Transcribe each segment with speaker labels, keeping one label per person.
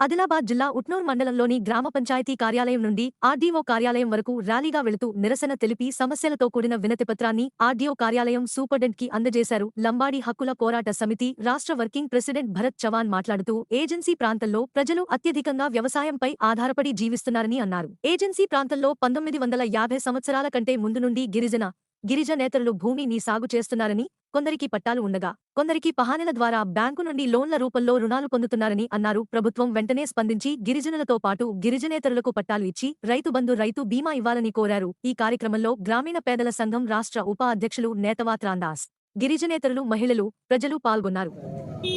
Speaker 1: ఆదిలాబాద్ జిల్లా ఉట్నూర్ మండలంలోని గ్రామ పంచాయతీ కార్యాలయం నుండి ఆర్డీఓ కార్యాలయం వరకు ర్యాలీగా వెళుతూ నిరసన తెలిపి సమస్యలతో కూడిన వినతిపత్రాన్ని ఆర్డీఓ కార్యాలయం సూపర్డెంట్కి అందజేశారు. లంబాడి హక్కుల పోరాట సమితి రాష్ట్ర వర్కింగ్ ప్రెసిడెంట్ భరత్ చవాన్ మాట్లాడుతూ ఏజెన్సీ ప్రాంతంలో ప్రజలు అత్యధికంగా వ్యవసాయంపై ఆధారపడి జీవిస్తున్నారని అన్నారు. ఏజెన్సీ ప్రాంతంలో పంతొమ్మిది వందల యాభై సంవత్సరాల కంటే ముందు నుండి గిరిజన గిరిజనేతరులు భూమిని సాగు చేస్తున్నారని కొందరికి పట్టాలు ఉండగా కొందరికి పహానెల ద్వారా బ్యాంకు నుండి లోన్ల రూపంలో రుణాలు పొందుతున్నారని అన్నారు. ప్రభుత్వం వెంటనే స్పందించి గిరిజనులతో పాటు గిరిజనేతరులకు పట్టాలు ఇచ్చి రైతు బంధు రైతు బీమా ఇవ్వాలని కోరారు. ఈ కార్యక్రమంలో గ్రామీణ పేదల సంఘం రాష్ట్ర ఉప అధ్యక్షులు నేతవాత్రాందాస్ గిరిజనేతరులు మహిళలు ప్రజలు పాల్గొన్నారు.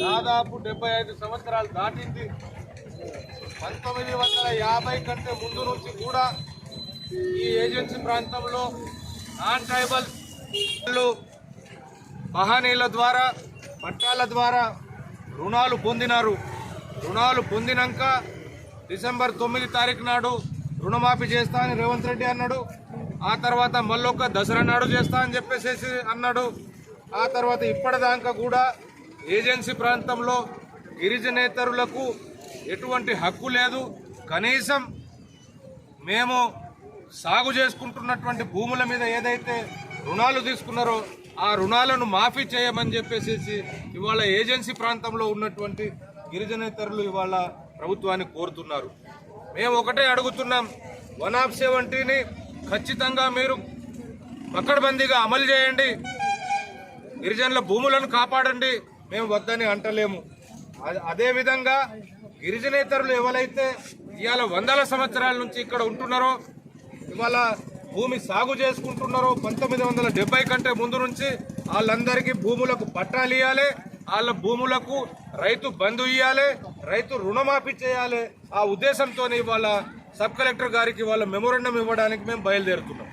Speaker 2: దాదాపు డెబ్బై ఐదు సంవత్సరాలు దాటింది. పంతొమ్మిది వందల యాభై కంటే ముందు నుంచి కూడా ఈ ఏజెన్సీ ప్రాంతంలో నాన్ ట్రైబల్ మహానీయుల ద్వారా పట్టాల ద్వారా రుణాలు పొందినారు. రుణాలు పొందినాక డిసెంబర్ తొమ్మిది తారీఖు నాడు రుణమాఫీ చేస్తా అని రేవంత్ రెడ్డి అన్నాడు. ఆ తర్వాత మళ్ళొక దసరా నాడు చేస్తా అని చెప్పేసేసి అన్నాడు. ఆ తర్వాత ఇప్పటిదాకా కూడా ఏజెన్సీ ప్రాంతంలో గిరిజనేతరులకు ఎటువంటి హక్కు లేదు. కనీసం మేము సాగు చేసుకుంటున్నటువంటి భూముల మీద ఏదైతే రుణాలు తీసుకున్నారో ఆ రుణాలను మాఫీ చేయమని చెప్పేసి ఇవాళ ఏజెన్సీ ప్రాంతంలో ఉన్నటువంటి గిరిజనేతరులు ఇవాళ ప్రభుత్వాన్ని కోరుతున్నారు. మేము ఒకటే అడుగుతున్నాం వన్ ఆఫ్ సెవెంటీని ఖచ్చితంగా మీరు పక్కడబందీగా అమలు చేయండి. గిరిజనుల భూములను కాపాడండి మేము వద్దని అంటలేము. అదేవిధంగా గిరిజనేతరులు ఎవరైతే ఇవాళ వందల సంవత్సరాల నుంచి ఇక్కడ ఉంటున్నారో ఇవాళ భూమి సాగు చేసుకుంటున్నారో పంతొమ్మిది వందల డెబ్బై కంటే ముందు నుంచి వాళ్ళందరికీ భూములకు పట్టాలు ఇవ్వాలి వాళ్ళ భూములకు రైతు బంధు ఇవ్వాలి రైతు రుణమాఫీ చేయాలి. ఆ ఉద్దేశంతో ఇవాళ సబ్ కలెక్టర్ గారికి వాళ్ళ మెమోరండం ఇవ్వడానికి మేము బయలుదేరుతున్నాం.